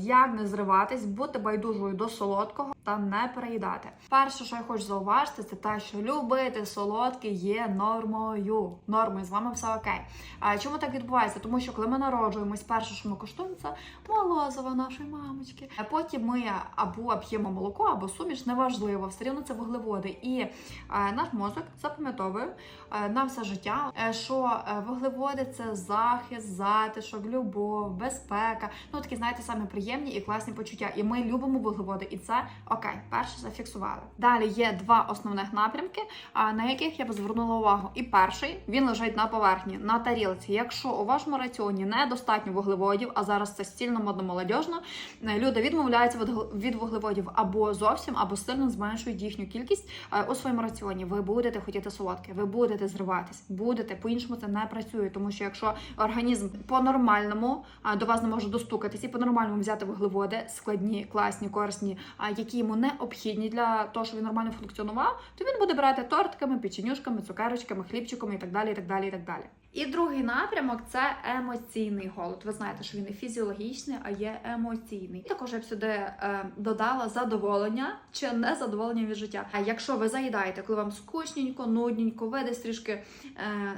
Як не зриватись, бути байдужою до солодкого та не переїдати. Перше, що я хочу зауважити, це те, що любити солодке є нормою. Нормою з вами все окей. А чому так відбувається? Тому що коли ми народжуємось, перше, що ми коштуємо, це молозиво нашої мамочки. А потім ми або п'ємо молоко, або суміш, неважливо, все рівно це вуглеводи. І е, наш мозок запам'ятовує е, на все життя, е, що вуглеводи це захист, затишок, любов, безпека. Ну такі, знаєте, самі приємні і класні почуття. І ми любимо вуглеводи, і це перше зафіксували. Далі є два основних напрямки, на яких я б звернула увагу. І перший він лежить на поверхні, на тарілці. Якщо у вашому раціоні недостатньо вуглеводів, а зараз це стільно модно молодіжно, е, люди відмовляються від вуглеводів або зовсім, або сильно зменшують їхню кількість е, у своєму раціоні. Ви будете хотіти солодке, ви будете зриватись, будете по-іншому це не працює, тому що якщо організм по-нормальному до вас не може достукатись і по-нормальному взяти вуглеводи, складні, класні, корисні, а йому необхідні для того, щоб він нормально функціонував, то він буде брати тортиками, печенюшками, цукерочками, хлібчиками і так далі. І так далі, і так далі. І другий напрямок це емоційний голод. Ви знаєте, що він не фізіологічний, а є емоційний. І також я б сюди е, додала задоволення чи незадоволення від життя. А якщо ви заїдаєте, коли вам скучненько, нудненько, ви десь трішки е,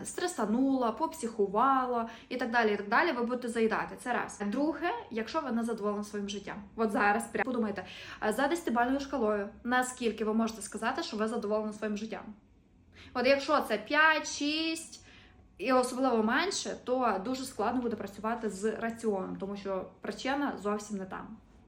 стресанула, попсіхувала і так далі. і так далі, Ви будете заїдати. Це раз. Друге, якщо ви не задоволені своїм життям. От зараз прямо подумайте, е, за 10 децибальною шкалою, наскільки ви можете сказати, що ви задоволені своїм життям. От якщо це 5, 6 і особливо менше, то дуже складно буде працювати з раціоном, тому що причина зовсім не там.